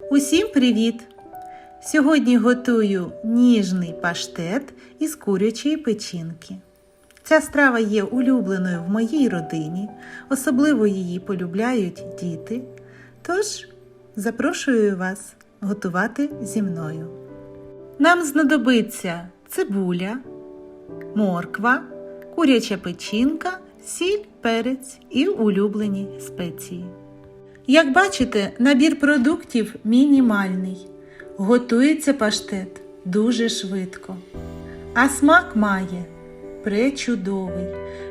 Усім привіт! Сьогодні готую ніжний паштет із курячої печінки. Ця страва є улюбленою в моїй родині, особливо її полюбляють діти. Тож запрошую вас готувати зі мною. Нам знадобиться цибуля, морква, куряча печінка, сіль, перець і улюблені спеції. Як бачите, набір продуктів мінімальний. Готується паштет дуже швидко. А смак має пречудовий.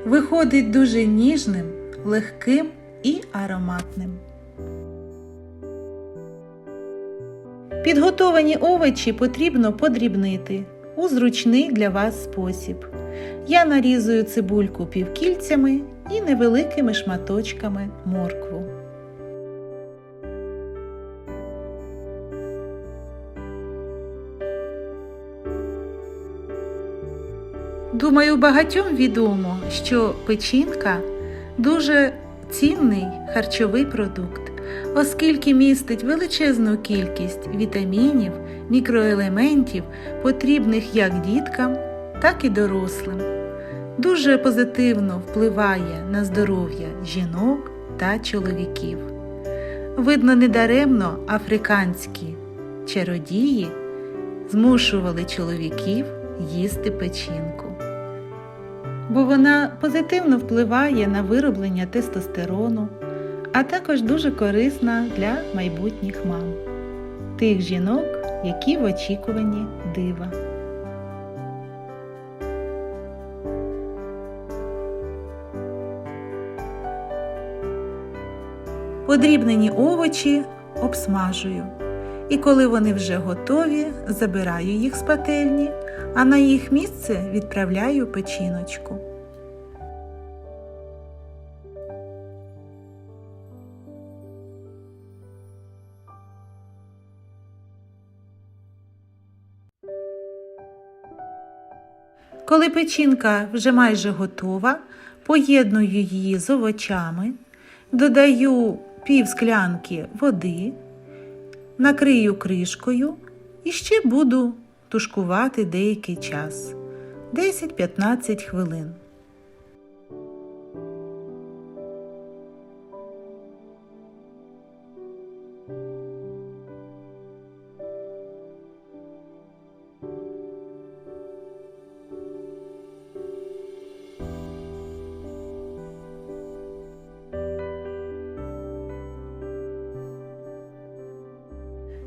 Виходить дуже ніжним, легким і ароматним. Підготовані овочі потрібно подрібнити у зручний для вас спосіб. Я нарізую цибульку півкільцями і невеликими шматочками моркву. Думаю, багатьом відомо, що печінка дуже цінний харчовий продукт, оскільки містить величезну кількість вітамінів, мікроелементів, потрібних як діткам, так і дорослим. Дуже позитивно впливає на здоров'я жінок та чоловіків. Видно, недаремно африканські чародії змушували чоловіків їсти печінку бо вона позитивно впливає на вироблення тестостерону, а також дуже корисна для майбутніх мам, тих жінок, які в очікуванні дива. Подрібнені овочі обсмажую. І коли вони вже готові, забираю їх з пательні, а на їх місце відправляю печіночку. Коли печінка вже майже готова, поєдную її з овочами, додаю пів склянки води, накрию кришкою і ще буду тушкувати деякий час 10-15 хвилин.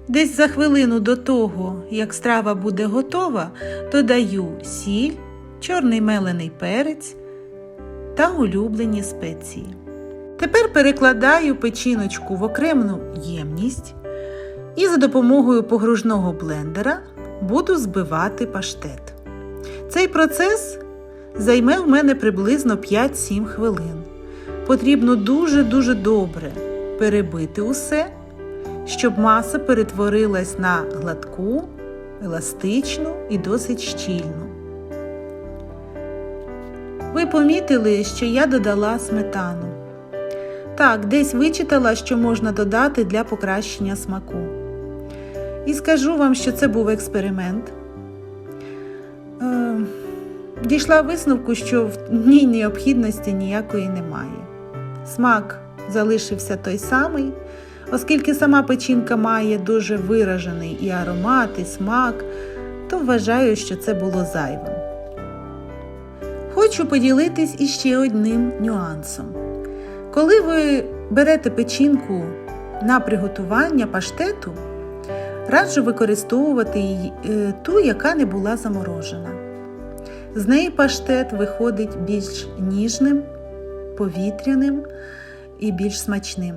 Десь за хвилину до того, як страва буде готова, додаю сіль, чорний мелений перець та улюблені спеції. Тепер перекладаю печіночку в окремну ємність і за допомогою погружного блендера буду збивати паштет. Цей процес займе в мене приблизно 5-7 хвилин. Потрібно дуже-дуже добре перебити усе щоб маса перетворилась на гладку, еластичну і досить щільну. Ви помітили, що я додала сметану. Так, десь вичитала, що можна додати для покращення смаку. І скажу вам, що це був експеримент. Е, дійшла висновку, що в ній необхідності ніякої немає. Смак залишився той самий. Оскільки сама печінка має дуже виражений і аромат, і смак, то вважаю, що це було зайвим. Хочу поділитись іще одним нюансом. Коли ви берете печінку на приготування паштету, раджу використовувати її, ту, яка не була заморожена. З неї паштет виходить більш ніжним, повітряним і більш смачним.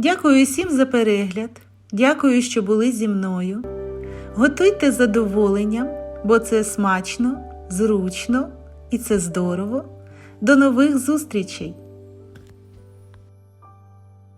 Дякую всім за перегляд. Дякую, що були зі мною. Готуйте з задоволенням, бо це смачно, зручно і це здорово. До нових зустрічей!